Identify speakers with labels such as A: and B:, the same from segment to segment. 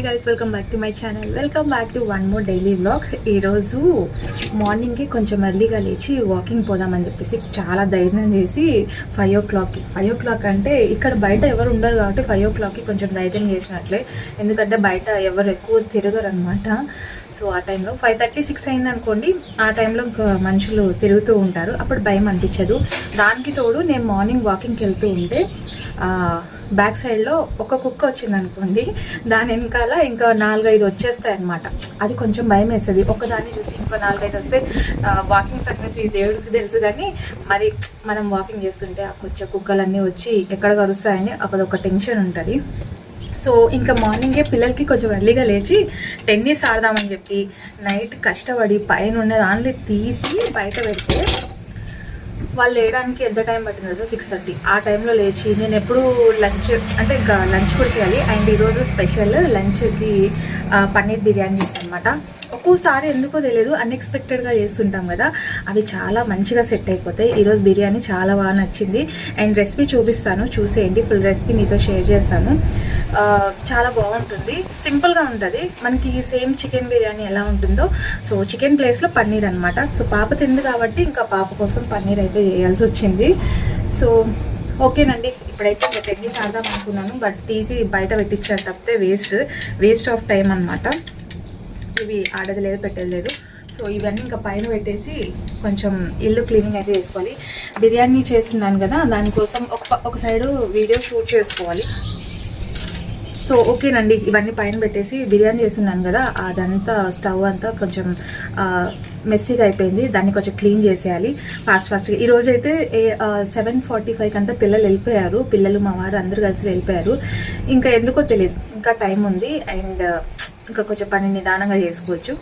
A: Hi guys welcome back to my channel welcome back to one more daily vlog ఈరోజు మార్నింగ్కి కొంచెం ఎర్లీగా లేచి వాకింగ్ పోదామని చెప్పేసి చాలా ధైర్యం చేసి ఫైవ్ ఓ క్లాక్కి ఫైవ్ ఓ క్లాక్ అంటే ఇక్కడ బయట ఎవరు ఉండరు కాబట్టి ఫైవ్ ఓ క్లాక్కి కొంచెం ధైర్యం చేసినట్లే. ఎందుకంటే బయట ఎవరు ఎక్కువ తిరగరు అనమాట సో ఆ టైంలో ఫైవ్ థర్టీ సిక్స్ అయింది అనుకోండి ఆ టైంలో మనుషులు తిరుగుతూ ఉంటారు. అప్పుడు భయం అనిపించదు. దానికి తోడు నేను మార్నింగ్ వాకింగ్కి వెళ్తూ ఉంటే బ్యాక్ సైడ్లో ఒక కుక్క వచ్చింది అనుకోండి దాని వెనకాల ఇంకా నాలుగైదు వచ్చేస్తాయి అనమాట అది కొంచెం భయం వేస్తుంది ఒకదాన్ని చూసి ఇంకో నాలుగైదు వస్తే వాకింగ్ సంగతి దేవుడికి తెలుసు కానీ మరి మనం వాకింగ్ చేస్తుంటే ఆ కొచ్చ కుక్కలన్నీ వచ్చి ఎక్కడ కలుస్తాయని ఒక టెన్షన్ ఉంటుంది. సో ఇంకా మార్నింగే పిల్లలకి కొంచెం ఎర్లీగా లేచి టెన్నిస్ ఆడదామని చెప్పి నైట్ కష్టపడి పైన ఉన్న దాంట్లో తీసి బయట పెడితే వాళ్ళు లేయడానికి ఎంత టైం పట్టింది సార్? సిక్స్ థర్టీ ఆ టైంలో లేచి నేను ఎప్పుడు లంచ్ అంటే ఇంకా లంచ్ కూడా చేయాలి. అండ్ ఈరోజు స్పెషల్ లంచ్కి పన్నీర్ బిర్యానీ చేస్తాను అనమాట ఒక్కోసారి ఎందుకో తెలియదు అన్ఎక్స్పెక్టెడ్గా చేస్తుంటాం కదా. అవి చాలా మంచిగా సెట్ అయిపోతాయి. ఈరోజు బిర్యానీ చాలా బాగా నచ్చింది. అండ్ రెసిపీ చూపిస్తాను. చూసేయండి. ఫుల్ రెసిపీ మీతో షేర్ చేస్తాను. చాలా బాగుంటుంది. సింపుల్గా ఉంటుంది. మనకి సేమ్ చికెన్ బిర్యానీ ఎలా ఉంటుందో. సో చికెన్ ప్లేస్లో పన్నీర్ అనమాట సో పాప తింది కాబట్టి ఇంకా పాప కోసం పన్నీర్ అయితే చేయాల్సి వచ్చింది. సో ఓకేనండి. ఇప్పుడైతే ఇంకా టెన్నిస్ ఆడదాం అనుకున్నాను. బట్ తీసి బయట పెట్టించారు తప్పితే వేస్ట్. వేస్ట్ ఆఫ్ టైం అనమాట ఇవి ఆడది లేదు పెట్టేది లేదు. సో ఇవన్నీ ఇంకా పైన పెట్టేసి కొంచెం ఇల్లు క్లీనింగ్ అయితే చేసుకోవాలి. బిర్యానీ చేస్తున్నాను కదా దానికోసం ఒక ఒక సైడు వీడియో షూట్ చేసుకోవాలి. సో ఓకేనండి. ఇవన్నీ పైన పెట్టేసి బిర్యానీ చేస్తున్నాను కదా అదంతా స్టవ్ అంతా కొంచెం మెస్సీగా అయిపోయింది. దాన్ని కొంచెం క్లీన్ చేసేయాలి. ఫాస్ట్ ఫాస్ట్గా. ఈరోజు అయితే సెవెన్ ఫార్టీ ఫైవ్కి అంతా పిల్లలు వెళ్ళిపోయారు. పిల్లలు మా వారు అందరు కలిసి వెళ్ళిపోయారు. ఇంకా ఎందుకో తెలియదు. ఇంకా టైం ఉంది. అండ్ ఇంకా కొంచెం పని నిదానంగా చేసుకోవచ్చు.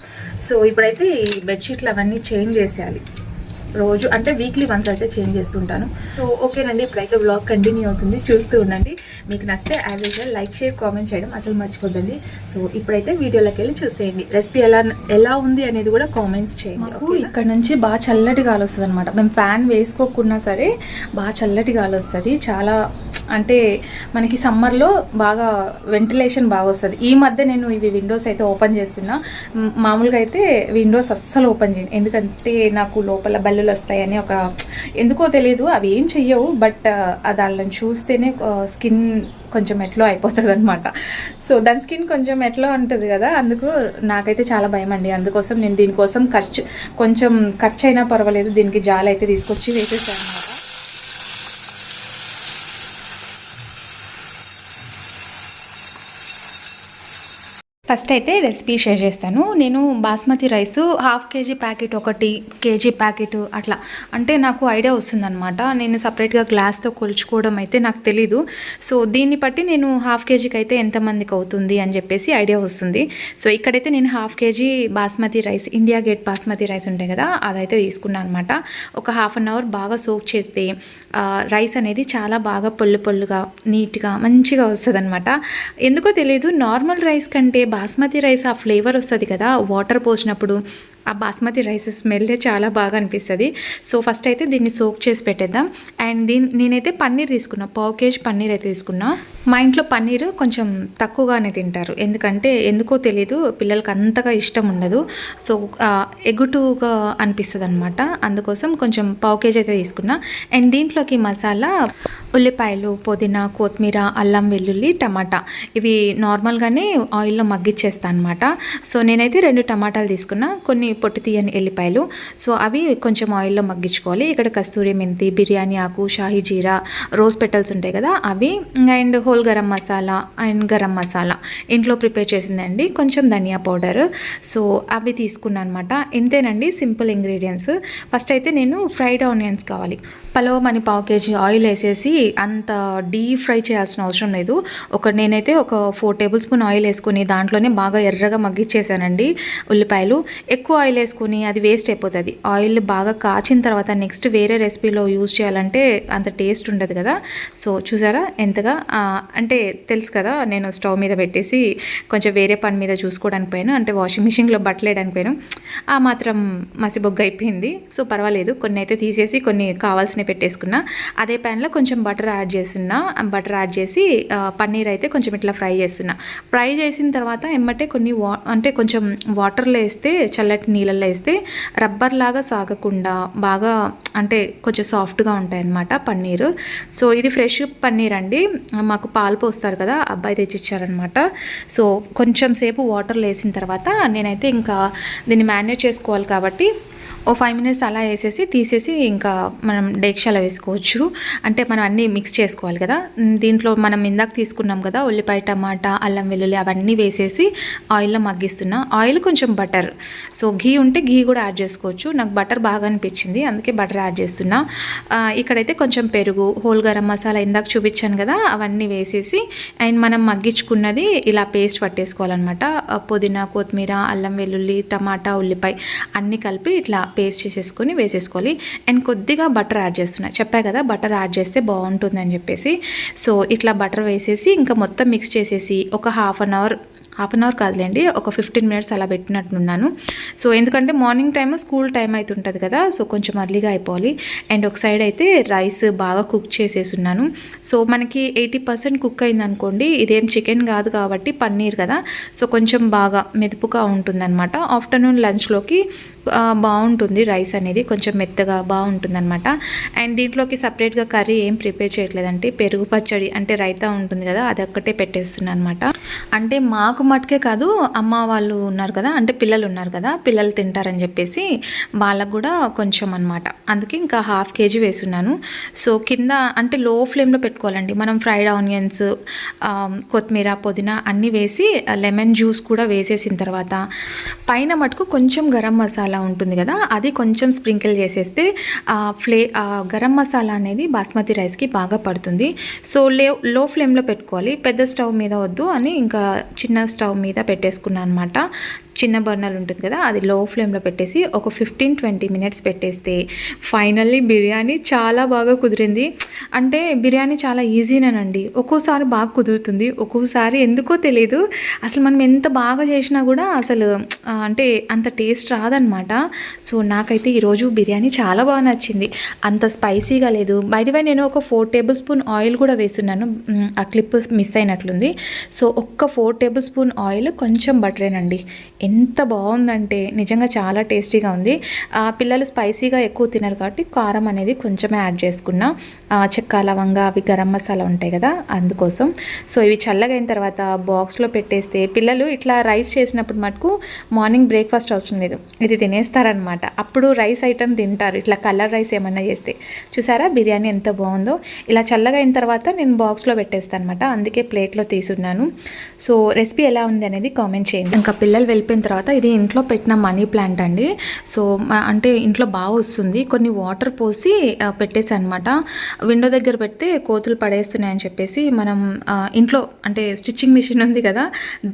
A: సో ఇప్పుడైతే ఈ బెడ్షీట్లు అవన్నీ చేంజ్ చేసేయాలి. రోజు అంటే వీక్లీ వన్స్ అయితే చేంజ్ చేస్తుంటాను. సో ఓకేనండి. ఇప్పుడైతే బ్లాగ్ కంటిన్యూ అవుతుంది. చూస్తూ ఉండండి. మీకు నచ్చితే as usual like share comment చేయడం అసలు మర్చిపోద్దండి. సో ఇప్పుడైతే వీడియోలోకి వెళ్ళి చూసేయండి. రెసిపీ ఎలా ఎలా ఉంది అనేది కూడా కామెంట్ చేయండి మాకు ఇక్కడ నుంచి బాగా చల్లటి గాలి వస్తుంది అనమాట మేము ఫ్యాన్ వేసుకోకున్నా సరే బాగా చల్లటి గాలి వస్తుంది. చాలా అంటే మనకి సమ్మర్లో బాగా వెంటిలేషన్ బాగా వస్తుంది ఈ మధ్య నేను ఇవి విండోస్ అయితే ఓపెన్ చేస్తున్నా. మామూలుగా అయితే విండోస్ అస్సలు ఓపెన్ చేయండి ఎందుకంటే నాకు లోపల బల్లులు వస్తాయని ఒక ఎందుకో తెలియదు అవి ఏం చెయ్యవు. బట్ దానిని చూస్తేనే స్కిన్ కొంచెం ఎట్లో అయిపోతుంది అనమాట సో దాని స్కిన్ కొంచెం ఎట్లో ఉంటుంది కదా అందుకు నాకైతే చాలా భయం అండి అందుకోసం నేను దీనికోసం ఖర్చు కొంచెం ఖర్చు అయినా పర్వాలేదు. దీనికి జాలైతే అయితే తీసుకొచ్చి వేసేసాను. ఫస్ట్ అయితే రెసిపీ షేర్ చేస్తాను. నేను basmati rice half KG packet ఒకటి కేజీ ప్యాకెట్ అట్లా. అంటే నాకు ఐడియా వస్తుందన్నమాట. నేను సపరేట్గా గ్లాస్తో కొలుచుకోవడం అయితే నాకు తెలీదు. సో దీన్ని బట్టి నేను హాఫ్ కేజీకి అయితే ఎంతమందికి అవుతుంది అని చెప్పేసి ఐడియా వస్తుంది. సో ఇక్కడైతే నేను half KG basmati rice India Gate basmati rice ఉంటాయి కదా అదైతే తీసుకున్నాను అనమాట ఒక హాఫ్ అన్ అవర్ బాగా సోక్ చేస్తే రైస్ అనేది చాలా బాగా పొల్లు పొల్లుగా నీట్గా మంచిగా వస్తుంది అనమాట ఎందుకో తెలియదు నార్మల్ రైస్ కంటే బాస్మతి రైస్ ఆ ఫ్లేవర్ వస్తుంది కదా వాటర్ పోసినప్పుడు ఆ బాస్మతి రైస్ స్మెల్ చాలా బాగా అనిపిస్తుంది. సో ఫస్ట్ అయితే దీన్ని సోక్ చేసి పెట్టేద్దాం. అండ్ దీని నేనైతే పన్నీర్ తీసుకున్నా. పావు కేజీ పన్నీర్ అయితే తీసుకున్నా. మా ఇంట్లో పన్నీర్ కొంచెం తక్కువగానే తింటారు. ఎందుకంటే ఎందుకో తెలీదు పిల్లలకి అంతగా ఇష్టం ఉండదు. సో ఎగుటుగా అనిపిస్తుంది అనమాట అందుకోసం కొంచెం పావు కేజీ అయితే తీసుకున్నా. అండ్ దీంట్లోకి మసాలా ఉల్లిపాయలు పుదీనా కొత్తిమీర అల్లం వెల్లుల్లి టమాటా. ఇవి నార్మల్గానే ఆయిల్లో మగ్గిచ్చేస్తాను అనమాట సో నేనైతే రెండు టమాటాలు తీసుకున్నా. కొన్ని పొట్టు తీయని ఎల్లిపాయలు. సో అవి కొంచెం ఆయిల్లో మగ్గించుకోవాలి. ఇక్కడ కస్తూరి మెంతి బిర్యానీ ఆకు షాహీ జీరా రోజ్ పెటల్స్ ఉంటాయి కదా అవి. And whole garam masala and garam masala. ఇంట్లో ప్రిపేర్ చేసిందండి. కొంచెం ధనియా పౌడర్. సో అవి తీసుకున్నాను అనమాట ఇంతేనండి సింపుల్ ఇంగ్రీడియంట్స్. ఫస్ట్ అయితే నేను ఫ్రైడ్ ఆనియన్స్ కావాలి. పలావ్ మని పావు కేజీ ఆయిల్ వేసేసి అంత డీప్ ఫ్రై చేయాల్సిన అవసరం లేదు. ఒక నేనైతే ఒక ఫోర్ టేబుల్ స్పూన్ ఆయిల్ వేసుకుని దాంట్లోనే బాగా ఎర్రగా మగ్గిచ్చేసానండి ఉల్లిపాయలు. ఎక్కువ ఆయిల్ వేసుకుని అది వేస్ట్ అయిపోతుంది. ఆయిల్ బాగా కాచిన తర్వాత నెక్స్ట్ వేరే రెసిపీలో యూజ్ చేయాలంటే అంత టేస్ట్ ఉండదు కదా. సో చూసారా? ఎంతగా అంటే తెలుసు కదా నేను స్టవ్ మీద పెట్టేసి కొంచెం వేరే పని మీద చూసుకోవడానికి పోయాను. అంటే వాషింగ్ మిషన్లో బట్టలు వేయడానికి పోయాను. ఆ మాత్రం మసిబొగ్గ అయిపోయింది. సో పర్వాలేదు. కొన్ని అయితే తీసేసి కొన్ని కావాల్సినవి పెట్టేసుకున్నా. అదే ప్యాన్లో కొంచెం బటర్ యాడ్ చేస్తున్నా. బటర్ యాడ్ చేసి పన్నీర్ అయితే కొంచెం ఇట్లా ఫ్రై చేస్తున్నా. ఫ్రై చేసిన తర్వాత ఎమ్మటే కొన్ని వా అంటే కొంచెం వాటర్లో వేస్తే చల్లటి నీళ్ళల్లో వేస్తే రబ్బర్ లాగా సాగకుండా బాగా అంటే కొంచెం సాఫ్ట్గా ఉంటాయి అన్నమాట పన్నీర్. సో ఇది ఫ్రెష్ పన్నీర్ అండి. మాకు పాలు పోస్తారు కదా అబ్బాయి తెచ్చిచ్చారనమాట సో కొంచెం సేపు వాటర్లో వేసిన తర్వాత నేనైతే ఇంకా దీన్ని మేనేజ్ చేసుకోవాలి కాబట్టి ఓ ఫైవ్ మినిట్స్ అలా వేసేసి తీసేసి ఇంకా మనం డేక్షాలో వేసుకోవచ్చు. అంటే మనం అన్నీ మిక్స్ చేసుకోవాలి కదా. దీంట్లో మనం ఇందాక తీసుకున్నాం కదా ఉల్లిపాయ టమాటా అల్లం వెల్లుల్లి అవన్నీ వేసేసి ఆయిల్లో మగ్గిస్తున్నా. ఆయిల్ కొంచెం బటర్ సో ఘీ ఉంటే ఘీ కూడా యాడ్ చేసుకోవచ్చు. నాకు బటర్ బాగా అనిపించింది అందుకే బటర్ యాడ్ చేస్తున్నా. ఇక్కడైతే కొంచెం పెరుగు హోల్ గరం మసాలా ఇందాక చూపించాను కదా అవన్నీ వేసేసి అండ్ మనం మగ్గించుకున్నది ఇలా పేస్ట్ పట్టేసుకోవాలన్నమాట. పుదీనా కొత్తిమీర అల్లం వెల్లుల్లి టమాటా ఉల్లిపాయ అన్నీ కలిపి ఇట్లా పేస్ట్ చేసేసుకొని వేసేసుకోవాలి. అండ్ కొద్దిగా బటర్ యాడ్ చేస్తున్నా. చెప్పా కదా బటర్ యాడ్ చేస్తే బాగుంటుంది అని చెప్పేసి. సో ఇట్లా బటర్ వేసేసి ఇంకా మొత్తం మిక్స్ చేసేసి ఒక half an hour half an hour కాదులేండి ఒక ఫిఫ్టీన్ మినిట్స్ అలా పెట్టినట్టున్నాను సో ఎందుకంటే మార్నింగ్ టైము స్కూల్ టైం అయితే ఉంటుంది కదా సో కొంచెం అర్లీగా అయిపోవాలి. అండ్ ఒక సైడ్ అయితే రైస్ బాగా కుక్ చేసేసున్నాను. సో మనకి ఎయిటీ పర్సెంట్ కుక్ అయింది అనుకోండి ఇదేం చికెన్ కాదు కాబట్టి పన్నీర్ కదా. సో కొంచెం బాగా మెదుపుగా ఉంటుందన్నమాట. ఆఫ్టర్నూన్ లంచ్లోకి బాగుంటుంది రైస్ అనేది. కొంచెం మెత్తగా బాగుంటుంది అనమాట అండ్ దీంట్లోకి సపరేట్గా కర్రీ ఏం ప్రిపేర్ చేయట్లేదంటే పెరుగు పచ్చడి అంటే రైతా ఉంటుంది కదా అది ఒక్కటే పెట్టేస్తున్నాను అనమాట అంటే మాకు మటుకే కాదు అమ్మ వాళ్ళు ఉన్నారు కదా అంటే పిల్లలు ఉన్నారు కదా పిల్లలు తింటారని చెప్పేసి వాళ్ళకు కూడా కొంచెం అనమాట అందుకే ఇంకా హాఫ్ కేజీ వేస్తున్నాను. సో కింద అంటే లో ఫ్లేమ్లో పెట్టుకోవాలండి. మనం ఫ్రైడ్ ఆనియన్స్ కొత్తిమీర పుదీనా అన్నీ వేసి లెమన్ జ్యూస్ కూడా వేసేసిన తర్వాత పైన మటుకు కొంచెం గరం మసాలా ఉంటుంది కదా అది కొంచెం స్ప్రింకిల్ చేసేస్తే ఫ్లే గరం మసాలా అనేది బాస్మతి రైస్కి బాగా పడుతుంది. సో లే లో ఫ్లేమ్లో పెట్టుకోవాలి. పెద్ద స్టవ్ మీద వద్దు అని ఇంకా చిన్న స్టవ్ మీద పెట్టేసుకున్నాను అనమాట చిన్న బర్నర్ ఉంటుంది కదా అది లో ఫ్లేమ్లో పెట్టేసి ఒక ఫిఫ్టీన్ ట్వంటీ మినిట్స్ పెట్టేస్తే ఫైనల్లీ బిర్యానీ చాలా బాగా కుదిరింది. అంటే బిర్యానీ చాలా ఈజీనేనండి ఒక్కోసారి బాగా కుదురుతుంది. ఒక్కోసారి ఎందుకో తెలియదు అసలు మనం ఎంత బాగా చేసినా కూడా అసలు అంటే అంత టేస్ట్ రాదనమాట సో నాకైతే ఈరోజు బిర్యానీ చాలా బాగా నచ్చింది. అంత స్పైసీగా లేదు. బయటపై నేను ఒక ఫోర్ టేబుల్ స్పూన్ ఆయిల్ కూడా వేస్తున్నాను. ఆ క్లిప్ మిస్ అయినట్లుంది. సో ఒక్క ఫోర్ టేబుల్ స్పూన్ ఆయిల్ కొంచెం బటరేనండి ఎంత బాగుందంటే నిజంగా చాలా టేస్టీగా ఉంది. పిల్లలు స్పైసీగా ఎక్కువ తినరు కాబట్టి కారం అనేది కొంచెమే యాడ్ చేసుకున్నా. చెక్క లవంగా అవి గరం మసాలా ఉంటాయి కదా అందుకోసం. సో ఇవి చల్లగా అయిన తర్వాత బాక్స్లో పెట్టేస్తే పిల్లలు ఇట్లా రైస్ చేసినప్పుడు మటుకు మార్నింగ్ బ్రేక్ఫాస్ట్ అవసరం లేదు. ఇది తినేస్తారనమాట. అప్పుడు రైస్ ఐటమ్ తింటారు. ఇట్లా కలర్ రైస్ ఏమన్నా చేస్తే. చూసారా? బిర్యానీ ఎంత బాగుందో. ఇలా చల్లగా అయిన తర్వాత నేను బాక్స్లో పెట్టేస్తాను అనమాట అందుకే ప్లేట్లో తీసున్నాను సో రెసిపీ ఎలా ఉంది అనేది కామెంట్ చేయండి. ఇంకా పిల్లలు వెళ్ళిపోయిన తర్వాత ఇది ఇంట్లో పెట్టిన మనీ ప్లాంట్ అండి. సో అంటే ఇంట్లో బాగా వస్తుంది. కొన్ని వాటర్ పోసి పెట్టేసి అనమాట విండో దగ్గర పెడితే కోతులు పడేస్తున్నాయని చెప్పేసి మనం ఇంట్లో అంటే స్టిచ్చింగ్ మిషన్ ఉంది కదా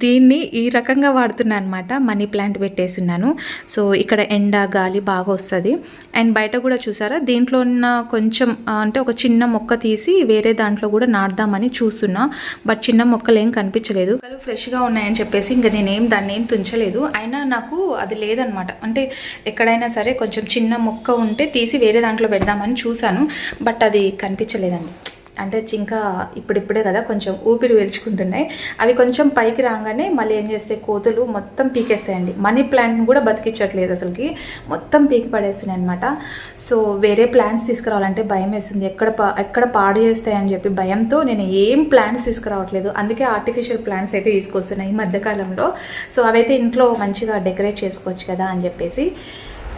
A: దీన్ని ఈ రకంగా వాడుతున్నాను అనమాట మనీ ప్లాంట్ పెట్టేస్తున్నాను. సో ఇక్కడ ఎండ గాలి బాగా వస్తుంది. అండ్ బయట కూడా చూసారా దీంట్లో ఉన్న కొంచెం అంటే ఒక చిన్న మొక్క తీసి వేరే దాంట్లో కూడా నాటుదామని చూస్తున్నా. బట్ చిన్న మొక్కలు ఏం కనిపించలేదు ఫ్రెష్గా ఉన్నాయని చెప్పేసి ఇంకా నేనేం దాన్ని ఏం తుంచలేదు. అయినా నాకు అది లేదనమాట. అంటే ఎక్కడైనా సరే కొంచెం చిన్న మొక్క ఉంటే తీసి వేరే దాంట్లో పెడదామని చూశాను. బట్ అది కనిపించలేదండి. అంటే ఇంకా ఇప్పుడిప్పుడే కదా కొంచెం ఊపిరి పీల్చుకుంటున్నాయి. అవి కొంచెం పైకి రాగానే మళ్ళీ ఏం చేస్తే కోతులు మొత్తం పీకేస్తాయండి. మనీ ప్లాంట్ని కూడా బతికించట్లేదు అసలుకి. మొత్తం పీకి పడేస్తున్నాయి అనమాట సో వేరే ప్లాంట్స్ తీసుకురావాలంటే భయం వేస్తుంది. ఎక్కడ ఎక్కడ పాడు చేస్తాయని చెప్పి భయంతో నేను ఏం ప్లాంట్స్ తీసుకురావట్లేదు. అందుకే ఆర్టిఫిషియల్ ప్లాంట్స్ అయితే తీసుకొస్తున్నాయి ఈ మధ్యకాలంలో. సో అవైతే ఇంట్లో మంచిగా డెకరేట్ చేసుకోవచ్చు కదా అని చెప్పేసి.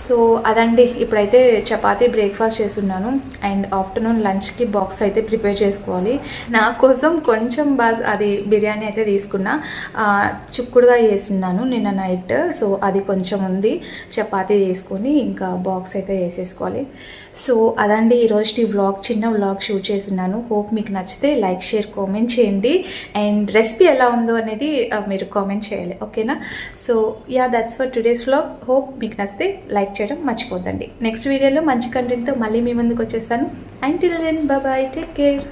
A: సో అదండి ఇప్పుడైతే చపాతీ బ్రేక్ఫాస్ట్ చేస్తున్నాను. అండ్ ఆఫ్టర్నూన్ లంచ్కి బాక్స్ అయితే ప్రిపేర్ చేసుకోవాలి. నా కోసం కొంచెం బాస్ అది బిర్యానీ అయితే తీసుకున్నా. చుక్కుడుగా చేస్తున్నాను నిన్న నైట్. సో అది కొంచెం ఉంది. చపాతీ చేసుకొని ఇంకా బాక్స్ అయితే వేసేసుకోవాలి. సో అదండి ఈరోజు ఈ వ్లాగ్ చిన్న వ్లాగ్ షూట్ చేస్తున్నాను. హోప్ మీకు నచ్చితే లైక్ షేర్ కామెంట్ చేయండి. అండ్ రెసిపీ ఎలా ఉందో అనేది మీరు కామెంట్ చేయాలి. ఓకేనా? So yeah that's for today's vlog hope మీకు నచ్చితే లైక్ చేయడం మర్చిపోద్దండి. నెక్స్ట్ వీడియోలో మంచి కంటెంట్తో మళ్ళీ మీ ముందుకు వచ్చేస్తాను. And till then bye take care